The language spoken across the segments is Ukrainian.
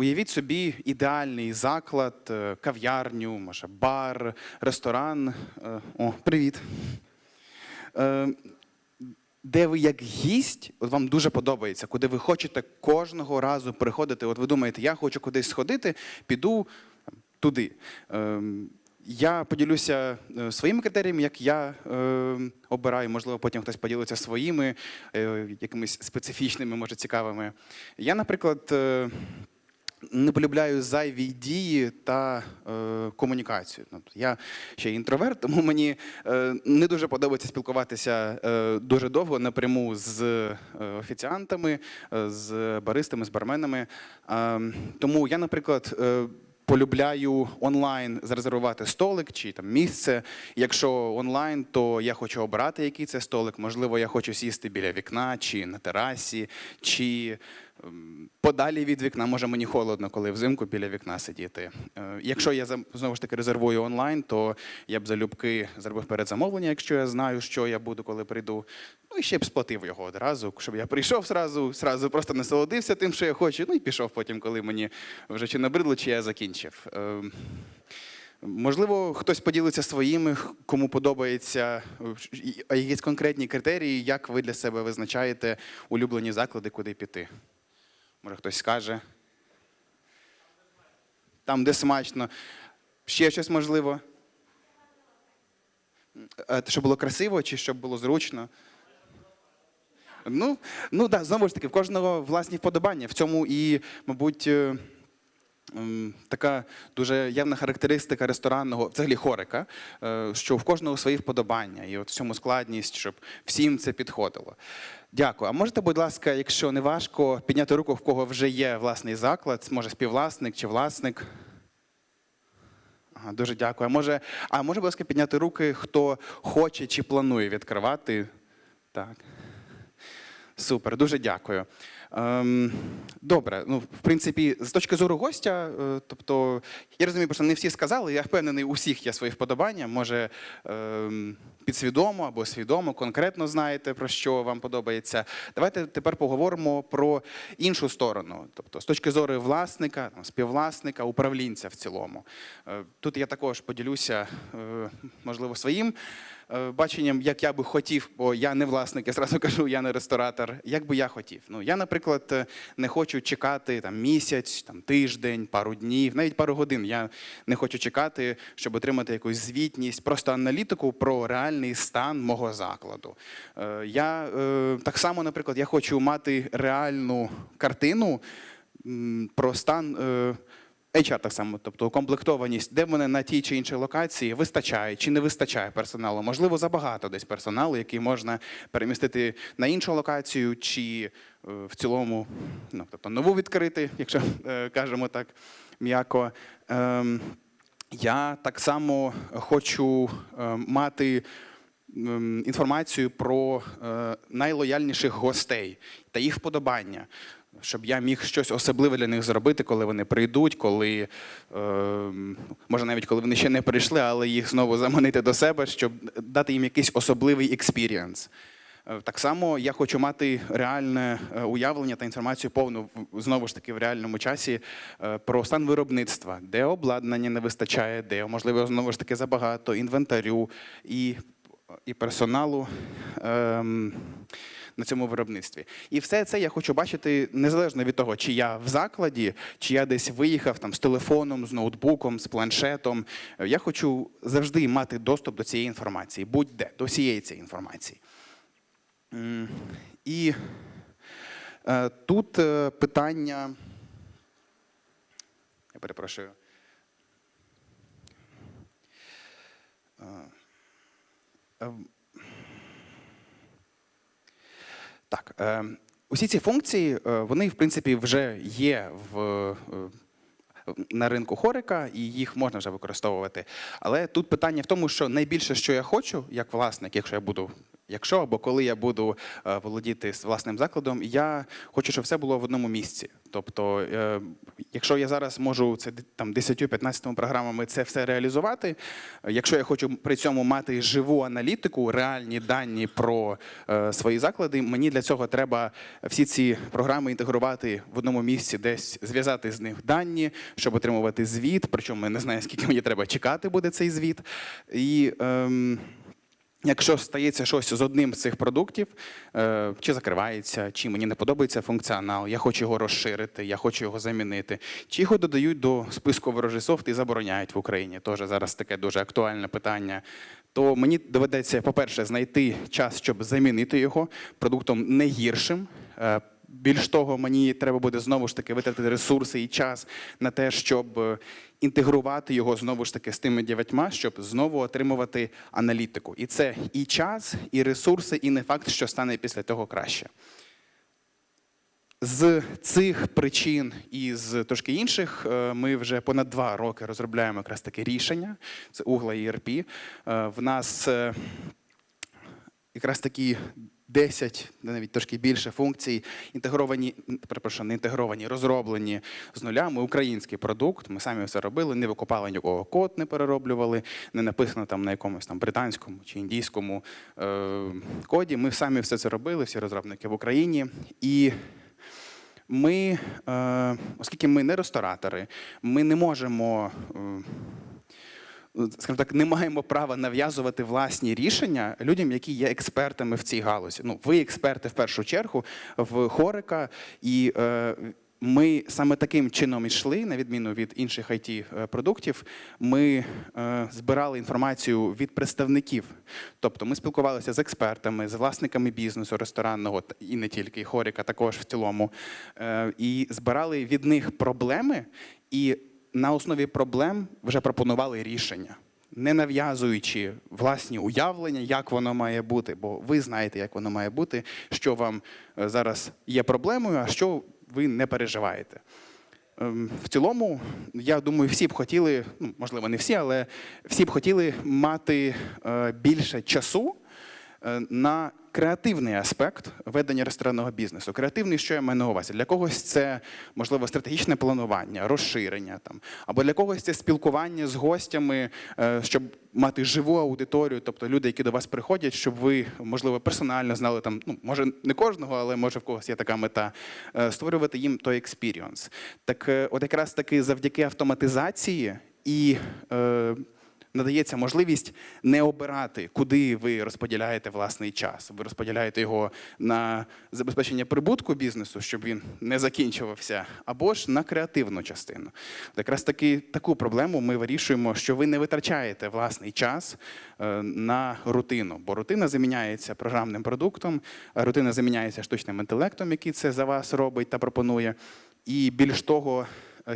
Уявіть собі ідеальний заклад, е, кав'ярню, може, бар, ресторан. Е, О, привіт. Е, Де ви як гість, от вам дуже подобається, куди ви хочете кожного разу приходити. От ви думаєте, я хочу кудись сходити, піду туди. Я поділюся своїми критеріями, як я е, обираю. Можливо, потім хтось поділиться своїми, е, якимись специфічними, може, цікавими. Я, наприклад, е, не полюбляю зайві дії та е, комунікацію. Ну, Я ще інтроверт, тому мені е, не дуже подобається спілкуватися е, дуже довго напряму з е, офіціантами, е, з баристами, з барменами. Е, тому я, наприклад, е, полюбляю онлайн зарезервувати столик чи там місце. Якщо онлайн, то я хочу обрати, який це столик. Можливо, я хочу сісти біля вікна, чи на терасі, чи подалі від вікна. Може, мені холодно, коли взимку біля вікна сидіти. Е, Якщо я знову ж таки резервую онлайн, то я б залюбки зробив передзамовлення, якщо я знаю, що я буду, коли прийду. Ну і ще б сплатив його одразу, щоб я прийшов зразу, зразу просто насолодився тим, що я хочу. Ну і пішов потім, коли мені вже чи набридло, чи я закінчив. Ем, Можливо, хтось поділиться своїми, кому подобається е, якісь конкретні критерії, як ви для себе визначаєте улюблені заклади, куди піти. Може, хтось скаже. Там, де смачно. Ще щось можливо. Е, Щоб було красиво чи щоб було зручно? Ну, ну да, знову ж таки, в кожного власні вподобання. В цьому і, мабуть, е, така дуже явна характеристика ресторанного, взагалі хорика, е, що в кожного свої вподобання. І от в цьому складність, щоб всім це підходило. Дякую. А можете, будь ласка, якщо не важко, підняти руку, в кого вже є власний заклад, може співвласник чи власник? Ага, дуже дякую. А може, а може, будь ласка, підняти руки, хто хоче чи планує відкривати? Так. Супер, дуже дякую. Ем, добре, ну в принципі, з точки зору гостя, е, тобто я розумію, просто не всі сказали. Я впевнений, у всіх є свої вподобання. Може ем, підсвідомо або свідомо, конкретно знаєте про що вам подобається. Давайте тепер поговоримо про іншу сторону, тобто з точки зору власника, там, співвласника, управлінця в цілому. Е, Тут я також поділюся, е, можливо, своїм е, баченням, як я би хотів, бо я не власник, я зразу кажу, я не ресторатор. Як би я хотів. Ну я, наприклад, е, не хочу чекати там місяць, там тиждень, пару днів, навіть пару годин. Я не хочу чекати, щоб отримати якусь звітність, просто аналітику про реальний стан мого закладу. Е, Я е, так само, наприклад, я хочу мати реальну картину про стан. HR так само, тобто укомплектованість, де мене на тій чи іншій локації вистачає чи не вистачає персоналу. Можливо, забагато десь персоналу, який можна перемістити на іншу локацію, чи е, в цілому, ну тобто нову відкрити, якщо е, кажемо так м'яко. Ем, я так само хочу е, мати інформацію про е, найлояльніших гостей та їх вподобання, щоб я міг щось особливе для них зробити, коли вони прийдуть, коли ем, може навіть коли вони ще не прийшли, але їх знову заманити до себе, щоб дати їм якийсь особливий експірієнс. Е, Так само я хочу мати реальне е, уявлення та інформацію повну знову ж таки в реальному часі про стан виробництва, де обладнання не вистачає, де можливо знову ж таки забагато інвентарю і, і персоналу. Ем, на цьому виробництві. І все це я хочу бачити незалежно від того, чи я в закладі, чи я десь виїхав там з телефоном, з ноутбуком, з планшетом. Е, Я хочу завжди мати доступ до цієї інформації, будь-де, до всієї цієї інформації. І е, тут е, питання. Я перепрошую. Е, е, Так, е, усі ці функції, е, вони, в принципі, вже є в, е, на ринку хорика, і їх можна вже використовувати. Але тут питання в тому, що найбільше, що я хочу, як власник, якщо я буду Якщо або коли я буду е, володіти власним закладом, я хочу, щоб все було в одному місці. Тобто, е, якщо я зараз можу це там 10-15 програмами це все реалізувати, якщо я хочу при цьому мати живу аналітику, реальні дані про е, свої заклади, мені для цього треба всі ці програми інтегрувати в одному місці, десь зв'язати з них дані, щоб отримувати звіт. Причому я не знаю, скільки мені треба чекати буде цей звіт. І ем, Якщо стається щось з одним з цих продуктів, е, чи закривається, чи мені не подобається функціонал, я хочу його розширити, я хочу його замінити, чи його додають до списку ворожий софт і забороняють в Україні. Теж зараз таке дуже актуальне питання. То мені доведеться, по-перше, знайти час, щоб замінити його продуктом не гіршим. Більш того, мені треба буде знову ж таки витратити ресурси і час на те, щоб е, інтегрувати його знову ж таки з тими дев'ятьма, щоб знову отримувати аналітику. І це і час, і ресурси, і не факт, що стане після того краще. З цих причин і з трошки інших е, ми вже понад два роки розробляємо якраз таке рішення. Це угла і ERP. Е, В нас якраз такі 10, навіть трошки більше функцій, інтегровані, перепрошую, не інтегровані, розроблені з нуля. Ми український продукт, ми самі все робили, не викопали нікого код, не перероблювали, не написано там на якомусь там британському чи індійському е- коді. Ми самі все це робили, всі розробники в Україні. І ми, е, оскільки ми не ресторатори, ми не можемо. Е, скажімо так, не маємо права нав'язувати власні рішення людям, які є експертами в цій галузі. Ну, ви експерти в першу чергу в Хорика, і е, ми саме таким чином йшли, на відміну від інших it продуктів. Ми е, збирали інформацію від представників. Тобто ми спілкувалися з експертами, з власниками бізнесу ресторанного і не тільки і Хорика, також в цілому, е, і збирали від них проблеми і на основі проблем вже пропонували рішення, не нав'язуючи власні уявлення, як воно має бути, бо ви знаєте, як воно має бути, що вам е, зараз є проблемою, а що ви не переживаєте. Ем, В цілому, я думаю, всі б хотіли, ну можливо, не всі, але всі б хотіли мати е, більше часу на креативний аспект ведення ресторанного бізнесу. Креативний, що я маю на увазі? Для когось це можливо стратегічне планування, розширення там, або для когось це спілкування з гостями, е, щоб мати живу аудиторію, тобто люди, які до вас приходять, щоб ви можливо персонально знали там, ну може не кожного, але може в когось є така мета, е, створювати їм той експіріонс. Так, е, от якраз таки завдяки автоматизації і е, надається можливість не обирати, куди ви розподіляєте власний час. Ви розподіляєте його на забезпечення прибутку бізнесу, щоб він не закінчувався, або ж на креативну частину. Якраз таки таку проблему ми вирішуємо, що ви не витрачаєте власний час е, на рутину, бо рутина заміняється програмним продуктом, рутина заміняється штучним інтелектом, який це за вас робить та пропонує. І більш того,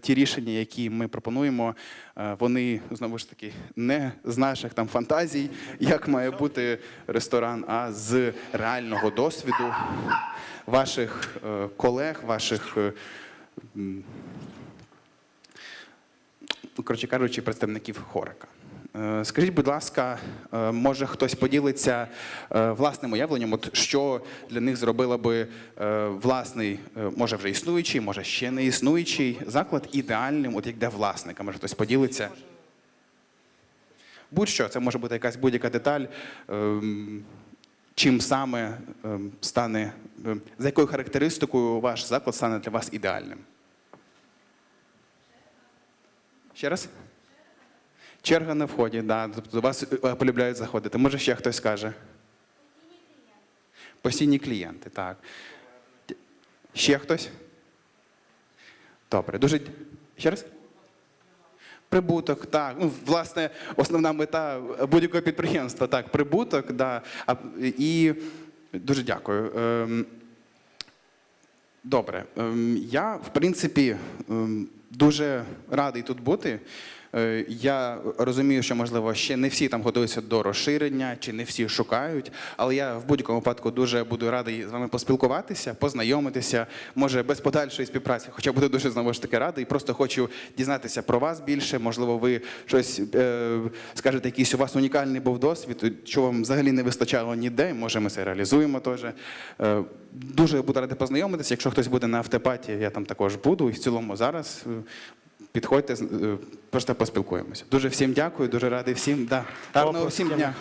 ті рішення, які ми пропонуємо, е, вони знову ж таки не з наших там фантазій, як має бути ресторан, а з реального досвіду ваших е, колег, ваших. е, ну, коротше кажучи, представників Хорика. Е, Скажіть, будь ласка, е, може хтось поділиться е, власним уявленням, от що для них зробило би власний, може вже існуючий, може ще не існуючий заклад ідеальним, от як для власника. Може хтось поділиться? Будь-що, це може бути якась будь-яка деталь. Чим саме стане, за якою характеристикою ваш заклад стане для вас ідеальним? Ще раз? Черга на вході, да. Тобто до вас е, полюбляють заходити. Може, ще хтось скаже? Постійні клієнти, так. Ще хтось? Добре, дуже. Ще раз? Прибуток, так. Ну, власне, основна мета будь-якого підприємства, так, прибуток, да. І дуже дякую. Ем, Добре. Ем, Я, в принципі, ем, дуже радий тут бути. Е, Я розумію, що можливо ще не всі там готуються до розширення, чи не всі шукають, але я в будь-якому випадку дуже буду радий з вами поспілкуватися, познайомитися, може без подальшої співпраці, хоча буду дуже знову ж таки радий. Просто хочу дізнатися про вас більше. Можливо, ви щось е, скажете, якийсь у вас унікальний був досвід, що вам взагалі не вистачало ніде. Може, ми це реалізуємо теж. Е, Дуже буду радий познайомитися. Якщо хтось буде на автопаті, я там також буду. І в цілому зараз підходьте, е, просто поспілкуємося. Дуже всім дякую, дуже радий всім. Да. Гарного всім дня.